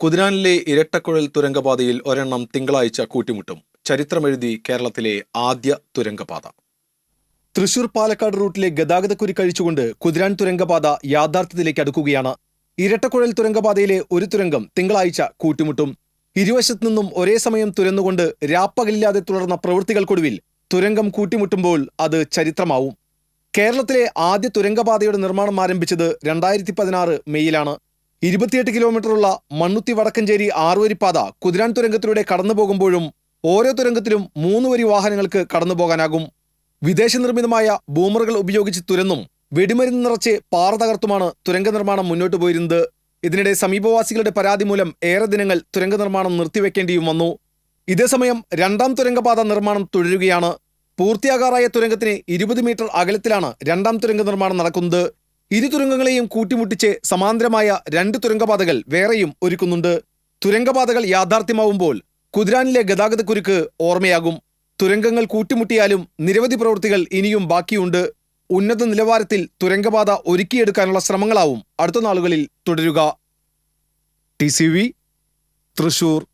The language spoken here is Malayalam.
കുതിരാനിലെ ഇരട്ടക്കുഴൽ തുരങ്കപാതയിൽ ഒരെണ്ണം തിങ്കളാഴ്ച കൂട്ടിമുട്ടും. ചരിത്രമെഴുതി കേരളത്തിലെ ആദ്യ തുരങ്കപാത. തൃശൂർ പാലക്കാട് റൂട്ടിലെ ഗതാഗതക്കുരി കഴിച്ചുകൊണ്ട് കുതിരാൻ തുരങ്കപാത യാഥാർത്ഥ്യത്തിലേക്ക് അടുക്കുകയാണ്. ഇരട്ടക്കുഴൽ തുരങ്കപാതയിലെ ഒരു തുരങ്കം തിങ്കളാഴ്ച കൂട്ടിമുട്ടും. ഇരുവശത്തു നിന്നും ഒരേ സമയം തുരന്നുകൊണ്ട് രാപ്പകലില്ലാതെ തുടർന്ന പ്രവൃത്തികൾക്കൊടുവിൽ തുരങ്കം കൂട്ടിമുട്ടുമ്പോൾ അത് ചരിത്രമാവും. കേരളത്തിലെ ആദ്യ തുരങ്കപാതയുടെ നിർമ്മാണം ആരംഭിച്ചത് രണ്ടായിരത്തി പതിനാറ് മെയ്യിലാണ്. ഇരുപത്തിയെട്ട് കിലോമീറ്ററുള്ള മണ്ണുത്തി വടക്കഞ്ചേരി ആറുവരിപ്പാത കുതിരാൻ തുരങ്കത്തിലൂടെ കടന്നു പോകുമ്പോഴും ഓരോ തുരങ്കത്തിലും മൂന്ന് വരി വാഹനങ്ങൾക്ക് കടന്നു പോകാനാകും വിദേശ നിർമ്മിതമായ ബൂമറുകൾ ഉപയോഗിച്ച് തുരന്നും വെടിമരുന്ന് നിറച്ച് പാറ തകർത്തുമാണ് തുരങ്ക നിർമ്മാണം മുന്നോട്ടു പോയിരുന്നത്. ഇതിനിടെ സമീപവാസികളുടെ പരാതി മൂലം ഏറെ ദിനങ്ങൾ തുരങ്ക നിർമ്മാണം നിർത്തിവെക്കേണ്ടിയും വന്നു. ഇതേസമയം രണ്ടാം തുരങ്കപാത നിർമ്മാണം തുടരുകയാണ്. പൂർത്തിയാകാറായ തുരങ്കത്തിന് ഇരുപത് മീറ്റർ അകലത്തിലാണ് രണ്ടാം തുരങ്ക നിർമ്മാണം നടക്കുന്നത്. ഇരു തുരങ്കങ്ങളെയും കൂട്ടിമുട്ടിച്ച് സമാന്തരമായ രണ്ട് തുരങ്കപാതകൾ വേറെയും ഒരുക്കുന്നുണ്ട്. തുരങ്കപാതകൾ യാഥാർത്ഥ്യമാവുമ്പോൾ കുതിരാനിലെ ഗതാഗതക്കുരുക്ക് ഓർമ്മയാകും. തുരങ്കങ്ങൾ കൂട്ടിമുട്ടിയാലും നിരവധി പ്രവൃത്തികൾ ഇനിയും ബാക്കിയുണ്ട്. ഉന്നത നിലവാരത്തിൽ തുരങ്കപാത ഒരുക്കിയെടുക്കാനുള്ള ശ്രമങ്ങളാവും അടുത്ത നാളുകളിൽ തുടരുക. ടി തൃശൂർ.